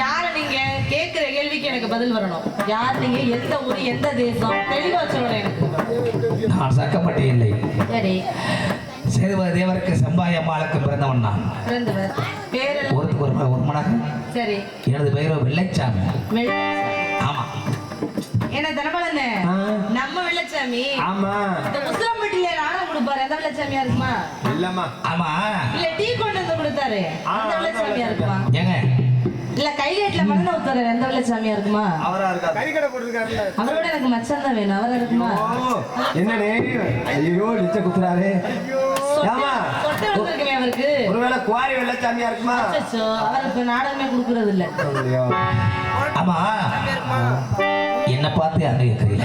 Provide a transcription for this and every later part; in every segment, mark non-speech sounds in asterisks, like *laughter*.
யார நீங்க கேக்குற கேள்விக்கு எனக்கு பதில் வரணும் யார் நீங்க எந்த ஊர் எந்த தேசம் தெளிவா சொல்லணும் எனக்கு நான் சக்கப்பட்டு இல்லை சரி சேதுபதி தேவருக்கு செம்பாய் அம்மாளுக்கு பிறந்தவன் நான் பிறந்தவர் ஒருத்துக்கு ஒரு ஒரு மனது சரி எனது பெயரோ வெள்ளைச்சாமி ஆமா என்ன தனபாலண்ணே நம்ம வெள்ளைச்சாமி ஆமா எந்த வெள்ளச்சாமியா இருக்குமா? இல்லம்மா. ஆமா. இல்ல டீ கொண்டு வந்து கொடுத்தாரு. ஆ, அந்த அந்த வெள்ளச்சாமியா இருக்குமா? ஏங்க. இல்ல கைகேட்ல மண்ணை ஊத்துறாரு. எந்த வெள்ளச்சாமியா இருக்குமா? அவரா இருக்கா கறி கடை போட்டுருக்காருல்ல. அவரோட எனக்கு மச்சான் தான் வேணும். அவரா இருக்குமா? என்னனே ஐயோ நிச்ச குத்துறாரு. ஆமா சொட்டு வந்திருக்குமே அவருக்கு. ஒருவேளை குவாரி வெள்ளச்சாமியா இருக்குமா? இப்ப நாடகமே கொடுக்கறது இல்ல. ஆமா. என்ன பார்த்து கேட்கறீங்க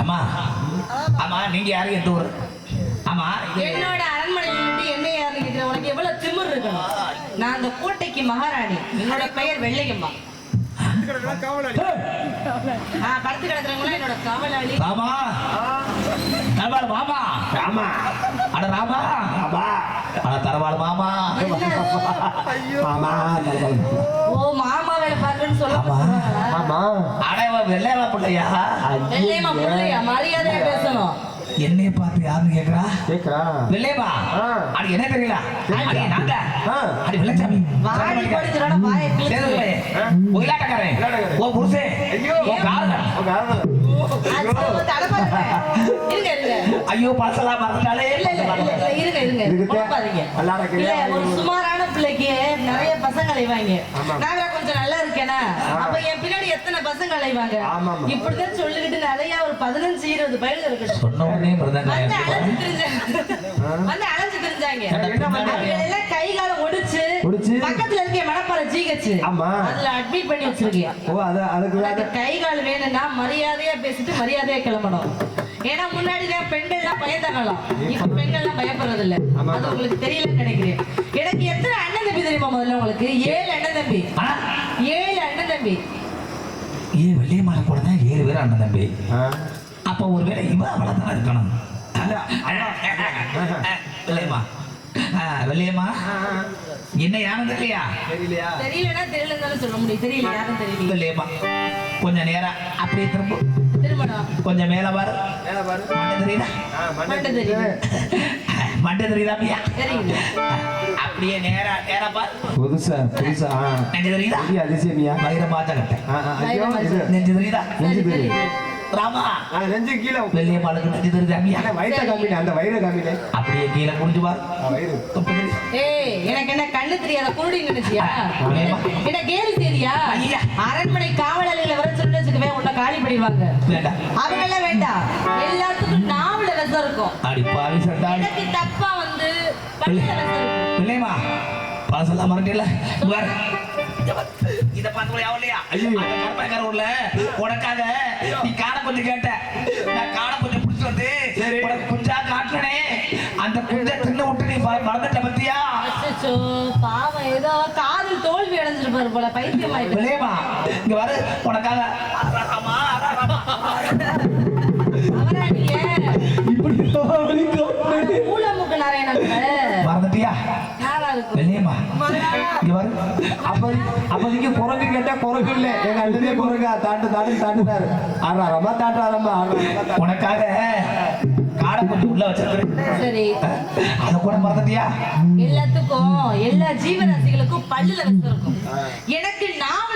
ஆமா. ஆமா நீங்க யாரும் எந்த ஊர்? ஆமா. என்னோட அரண்மனையில் இருந்து என்ன யாருன்னு உனக்கு எவ்வளவு திமிர் இருக்கணும்? நான் அந்த கோட்டைக்கு மகாராணி. என்னோட பெயர் வெள்ளையம்மா. ஆ, படுத்து கிடக்குறவங்களாம் என்னோட காவலாளி. ராமா தரவாள் மாமா. ஆமா. அட ராமா. ஆமா. அட தரவாள் மாமா. ஆமா தரபால். ஓ மாமா வேலை பார்க்கணும்னு சொல்ல. ஆமா. அட வெள்ளையவா பிள்ளையா? வெள்ளையம்மா பிள்ளையா? மரியாதையா பேசணும். என்னைய பார்த்து யாருன்னு கேக்குறா? கேக்குறா. வெள்ளையப்பா. அடி என்ன தெரியல அடி நாங்க. அடி வெள்ளச்சாமி. வாடி வாயை. ஒயிலாட்டக்காரன். ஓ புருஷன். ஐயோ. ஓ காரணம். அது ஐயோ மறந்துட்டாலே. இருங்க இருங்க. சுமாரான பிள்ளைக்கு நிறைய பசங்க அலைவாங்க வேற கொஞ்சம் நல்லா இருக்கேனா? அப்ப என் பின்னாடி எத்தனை பசங்க அலைவாங்க. இப்படிதான் சொல்லிக்கிட்டு நிறைய ஒரு பதினஞ்சு இருபது பயிர்கள் இருக்கட்டும். சொன்ன உடனே மிருதங்க வந்து அலைஞ்சு திரிஞ்சாங்க வந்து திரிஞ்சாங்க. எல்லாம் கை கால ஒடிச்சு? பக்கத்துல இருக்க மணப்பாறை ஜிஹெச் ஆமா. அதுல அட்மிட் பண்ணி வச்சிருக்கேன் ஓ அது அதுக்கு கை கால் வேணும்னா மரியாதையா பேசிட்டு மரியாதையா கிளம்பணும். ஏன்னா முன்னாடி தான் பெண்கள்லாம் பயந்தாங்களாம் இப்ப பெண்கள்லாம் பயப்படுறது இல்ல. அது உங்களுக்கு தெரியலன்னு நினைக்கிறேன். எனக்கு எத்தனை அண்ணன் தம்பி தெரியுமா முதல்ல உங்களுக்கு? ஏழு அண்ணன் தம்பி? ஏழு அண்ணன் தம்பி. ஏன் வெள்ளையம்மால கூட தான் ஏழு பேர் அண்ணன் தம்பி. அப்ப ஒருவேளை இவன் அவளை தான் இருக்கணும். வெள்ளையம்மா. ஆ, வெள்ளையம்மா. என்ன யாரும் தெரியலையா? தெரியலையா? தெரியலன்னா தெரியலன்னு சொல்ல முடியும். தெரியல யாரும் தெரியல. வெள்ளையம்மா. கொஞ்சம் நேரம் அப்படியே திரும்ப. கொஞ்சம் மேல பாரு. மேல பாரு. மண்டை தெரியுதா? *laughs* அப்படியா நேரா நேரா பாரு. புதுசா புதுசா. நெஞ்சு தெரியுதா? அதிசயமியா? வயிறு மாத்த கட்டேன். நெஞ்சு தெரியுதா? நெஞ்சு தெரியுது. ராமா. நெஞ்சு கீழே வெள்ளையம்மாளுக்கு நெஞ்சு தெரியுதா வயித்தை காமில அந்த வயிறு காமில அப்படியே கீழே குடிஞ்சு பாரு. வயிறு எனக்கு என்ன கண்ணு தெரியாத குருடி நினைச்சியா என்ன கேள்வி தெரியா. அரண்மனை காவலாளிகளை வர சொல்லி வச்சுக்கவே உன்னை காலி பண்ணிடுவாங்க. எல்லாம் வேண்டாம். எல்லாத்துக்கும் நாவல விஷம் இருக்கும். அடி பாவி சண்டாடி எனக்கு தப்பா வந்து இல்லையம்மா பழசெல்லாம் மறக்கல பாரு. இத பார்த்து ஐயோ. அந்த கருப்பாய்க்கார ஊர்ல உனக்காக நீ காடை கொஞ்சம் கேட்ட. நான் காடை கொஞ்சம் பிடிச்சு வந்து சரி. உனக்கு குஞ்சா காட்டுனே அந்த குஞ்சை தின்னு விட்டு நீ மற- மறந்துட்ட பத்தியா? பாவம் ஏதோ காதல் தோல்வி அடைஞ்சிருப்பாரு போல பைத்தியம் ஆயிட்டு இல்லையம்மா இங்க வரு. உனக்காக மறந்துட்டியா? அப்போதைக்கு குரங்கு கேட்டா குரங்கு இல்ல. எங்க அண்ணனே குரங்கா. தாண்டு தாண்டு தாண்டுதாரு ஆறாரமா தாண்டாரமா ஆறாரமா உனக்காக காடை கொஞ்சம் உள்ள வச்சிருக்கிறேன். சரி. அதை கூட மறந்துட்டியா? எல்லாத்துக்கும் எல்லா ஜீவராசிகளுக்கும் பல்லுல எனக்கு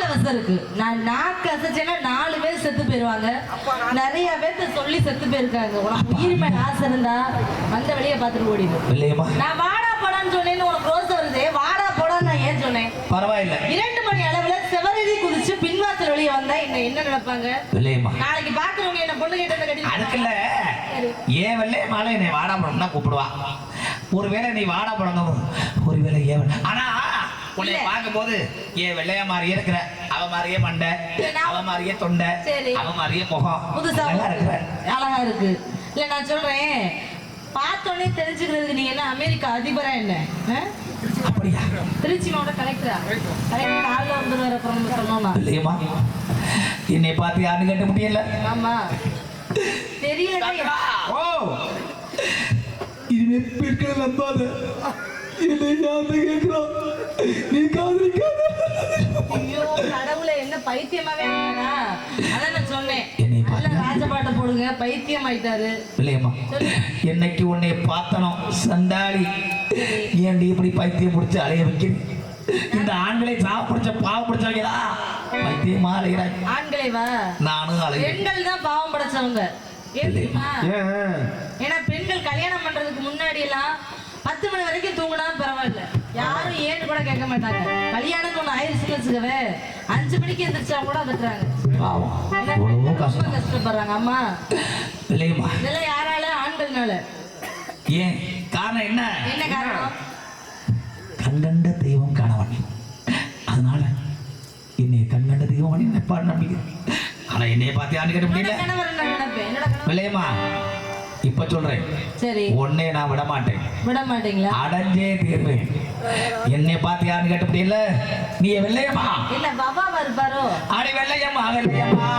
நாவல விஷம் இருக்கு. நான் நாக்கு அசைச்சேன்னா நாலு பேர் செத்து போயிருவாங்க. நிறைய பேர்த்த சொல்லி செத்து போயிருக்காங்க. உனக்கு உயிர் மேல ஆசை இருந்தா அந்த வழியை பார்த்துட்டு ஓடிடு. நான் வாடா போடான்னு சொன்னேன்னு உனக்கு ரோசை வருது. வாடா போடான்னு நான் ஏன் சொன்னேன்? பரவாயில்ல. இரண்டு மணி அளவுல செவரடி குதிச்சு பின்வாசல் வெளியே வந்தா என்ன என்ன நினைப்பாங்க நாளைக்கு பாக்குறவங்க என்ன பொண்ணு கேட்டதை கட்டி அதுக்குல்ல ஏன் வெள்ளை மாலை என்னை வாடா பழம் தான் கூப்பிடுவா. ஒருவேளை நீ வாடா பழங்கவும் ஒருவேளை ஏன் ஆனா உன்னை. பார்க்கும்போது ஏன் வெள்ளையா மாதிரியே இருக்கிற. அவ மாதிரியே மண்டை. அவ மாதிரியே தொண்டை. சரி. அவ மாதிரியே முகம். புதுசா இருக்கிற. அழகா இருக்கு. இல்ல நான் சொல்றேன். பார்த்தோன்னே தெரிஞ்சுக்கிறதுக்கு நீங்க என்ன அமெரிக்கா அதிபரா என்ன? அப்படியா? திருச்சி மாவட்ட கலெக்டரா? கலெக்டர் காலைல வந்து அப்புறம் சொன்னோம்னா இல்லையம்மா. என்னை பார்த்து யாருன்னு கேட்ட முடியல. ஆமா. தெரியல ஓ! பிற்கிறது நம்பாத. என்னை ஞாபகம் கேட்கிறோம் நீ காதலிக்காத ஐயோ கடவுளே என்ன பைத்தியமாவே அதான் நான் சொன்னேன் ராஜபாட்டை போடுங்க பைத்தியம் ஆயிட்டாரு இல்லையம்மா என்னைக்கு உன்னை பார்த்தனோ சண்டாளி. ஏன்டி இப்படி பைத்தியம் பிடிச்சி அலைய வைக்கிறேன் இந்த ஆண்களை சாப்பிடிச்ச பாவ பிடிச்சவங்களா பைத்தியமா அலைகிறாய் ஆண்களை வா. நானும் அலைகிறேன் பெண்கள் தான் பாவம் படைச்சவங்க. ஏன்னா பெண்கள் கல்யாணம் பண்றதுக்கு முன்னாடி எல்லாம் பத்து மணி வரைக்கும் தூங்கினா பரவாயில்ல. யாரும் ஏன்னு கூட கேட்க மாட்டாங்க. கல்யாணம் ஒண்ணு ஆயிடுச்சுன்னு வச்சுக்கவே. அஞ்சு மணிக்கு எந்திரிச்சா கூட பெண்கள் ரொம்ப கஷ்டப்படுறாங்க. அம்மா. இல்லையம்மா. இதெல்லாம் யாரால? ஆண்கள்னால. ஏன்? காரணம் என்ன? என்ன காரணம்? கண்கண்ட தெய்வம் கணவன். அதனால என்னை கண்கண்ட தெய்வம் நினைப்பாடு நம்பிக்கை. ஆனா என்னைய பார்த்து ஆண்டு கேட்ட முடியல. கணவர் இப்ப சொல்றேன். சரி. உன்னை நான் விட மாட்டேன். விட மாட்டீங்களா? அடைஞ்சே தீர்வேன் என்னை பார்த்து யாருன்னு கேட்ட முடியல நீ வெள்ளையம்மா. என்ன பாபாவா இருப்பாரோ அடி வெள்ளையம்மா வெள்ளையம்மா.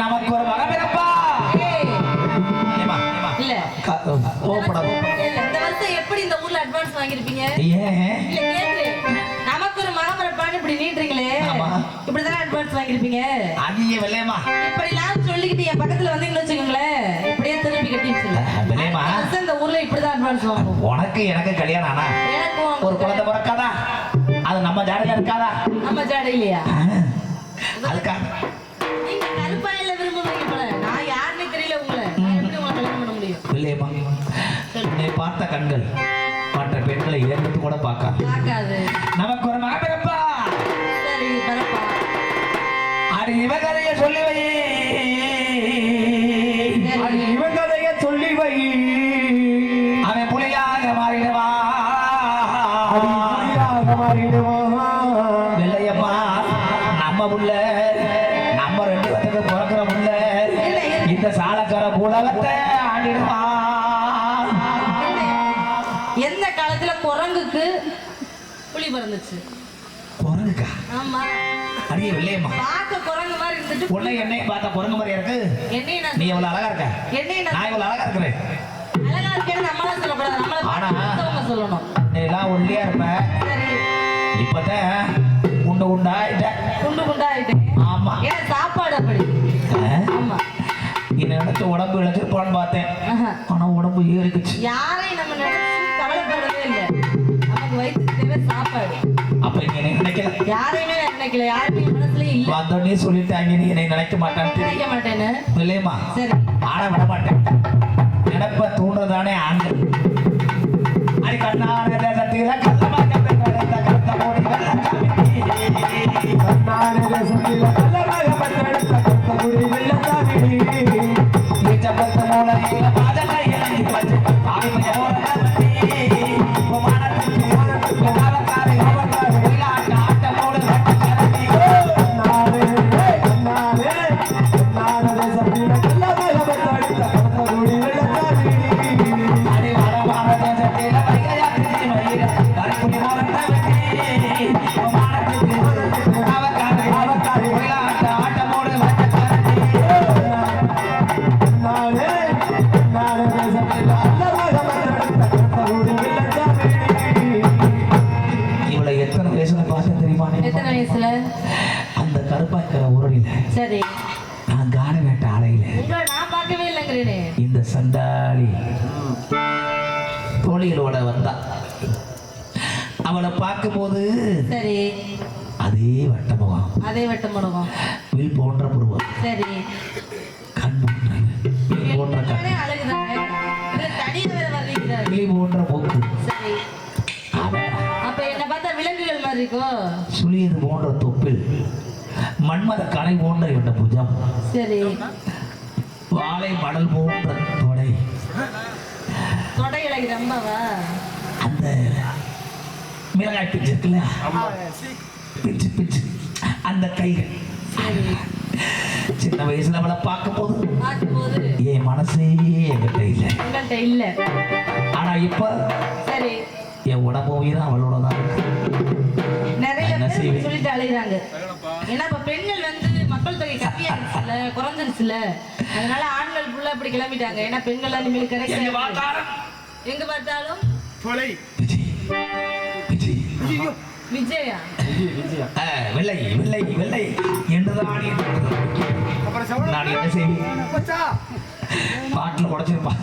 நமக்கு ஒரு ஏம்மா. இல்ல. இந்த வருஷம் எப்படி இந்த ஊர்ல இல்ல, கேக்குறேன். நமக்கு ஒரு மகன் பிறப்பான்னு இப்படி நீட்டுறீங்களே. இப்படிதானே advance வாங்கியிருப்பீங்க? அடியே வெள்ளையம்மா இப்படிலாம் சொல்லிக்கிட்டு என் பக்கத்துல வந்தீங்கன்னு வச்சுக்கோங்களேன், இப்படியே திருப்பி கட்டி வருஷம் இந்த ஊர்ல இப்படிதான் advance வாங்குவோம். உனக்கு எனக்கு கல்யாணம் ஆனா ஒரு குழந்தை பிறக்காதா? அது நம்ம ஜாடையில இருக்காதா? நம்ம ஜாடை இல்லையா அதுக்காக இல்லையம்மா உன்னை பார்த்த கண்கள் மற்ற பெண்களை ஏற்பட்டு கூட பார்க்க பார்க்காது. நமக்கு ஒரு மகன் பிறப்பா சரி பரப்பா அடி இவகதைய சொல்லி வை. அடி இவன் கதைய சொல்லி வை. அவன் புலியாக மாறிடுவா. புலியாக மாறிடுவான் வெள்ளையம்மா நம்ம புள்ள நம்ம ரெண்டு பேத்துக்கு பிறக்கிற புள்ள இந்த சாலக்கார உலகத்தை ஆடிடுவா எந்த காலத்துல குரங்குக்கு புலி பிறந்துச்சு? குரங்குக்கா? ஆமா. அடியே வெள்ளையம்மா பார்க்க குரங்கு மாதிரி இருந்துட்டு உன்னை என்னை பார்த்தா குரங்கு மாதிரியா இருக்கு? என்னையும் நீ எவ்வளவு அழகா இருக்க? என்னையும் நான் இவ்வளவு அழகா இருக்கிறேன். அழகா இருக்கேன்னு நம்மளாம் சொல்லக்கூடாது. நம்மளை ஆனா. சொல்லணும். எல்லாம் ஒல்லியா இருப்ப. இப்பதான் உண்டு உண்டாயிட்ட. குண்டு குண்டா ஆயிட்டேன் ஆமா. ஏன்னா சாப்பாடு அப்படி. ஆமா. என்ன உடம்பு இழைச்சிருப்பான்னு பார்த்தேன். ஆனா உடம்பு ஏறிக்குச்சு யாரையும் யாரையுமே நான் நினைக்கல யாருமே என் மனசுலயே இல்ல. வந்தோடனே சொல்லிட்டாங்க நீ என்னை நினைக்க தெரியும் நினைக்க மாட்டேன்னு. இல்லையம்மா சரி. ஆட விட மாட்டேன். நினைப்ப தூண்டுறதானே ஆண்கள். அடி கண்ணான தேசத்தில கள்ளமாக பெற்றெடுத்த கருத்த போடி வெள்ளச்சாமி. கண்ணான தேசத்தில கள்ளமாக பெற்றெடுத்த கருத்தகுடி வெள்ளச்சாமி. ஈச்சப்பத்து மூலையில சரி. நான் காண வேட்ட ஆலையில நான் பார்க்கவே இல்லைங்கிறேனே. இந்த சண்டாளி. தோழிகளோட வந்தா. அவளை பார்க்கும்போது சரி. அதே வட்டமுகம். அதே வட்டம் போடுவோம் வில் போன்ற புருவம். சரி. கண் போன்ற கண். கிளி போன்ற அவ. அப்ப என்ன பார்த்தா விலங்குகள் மாதிரி இருக்கோ? சுழியது போன்ற தொப்பில். மன்மத கலை போன்ற என்ற புஜம் சரி. வாழை மடல் போன்ற தொடை. தொடை இலகு ரொம்பவா அந்த மிளகாய் பிஞ்சு இருக்குல்ல? பிஞ்சு பிஞ்சு அந்த கைகள். சின்ன வயசுல அவளை பார்க்கும் போது என் மனசே என்கிட்ட இல்லை. இல்ல. ஆனா இப்ப சரி. என் உடம்பு உயிரும் அவளோட தான். நிறைய என்ன பேர்? சொல்லிட்டு அலைகிறாங்க ஏன்னா இப்ப பெண்கள் வந்து மக்கள் தொகை கம்மியாயிருச்சுல குறைஞ்சிருச்சுல அதனால ஆண்கள் ஃபுல்லா இப்படி கிளம்பிட்டாங்க. ஏன்னா பெண்கள் இனிமேல் பார்த்தாலும் எங்க பார்த்தாலும்? விஜய்? விஜய் வெள்ளை வெள்ளை வெள்ளை. என்றுதான் நான் என்ன செய்வேன்? பாட்டில் உடைச்சிருப்பான்.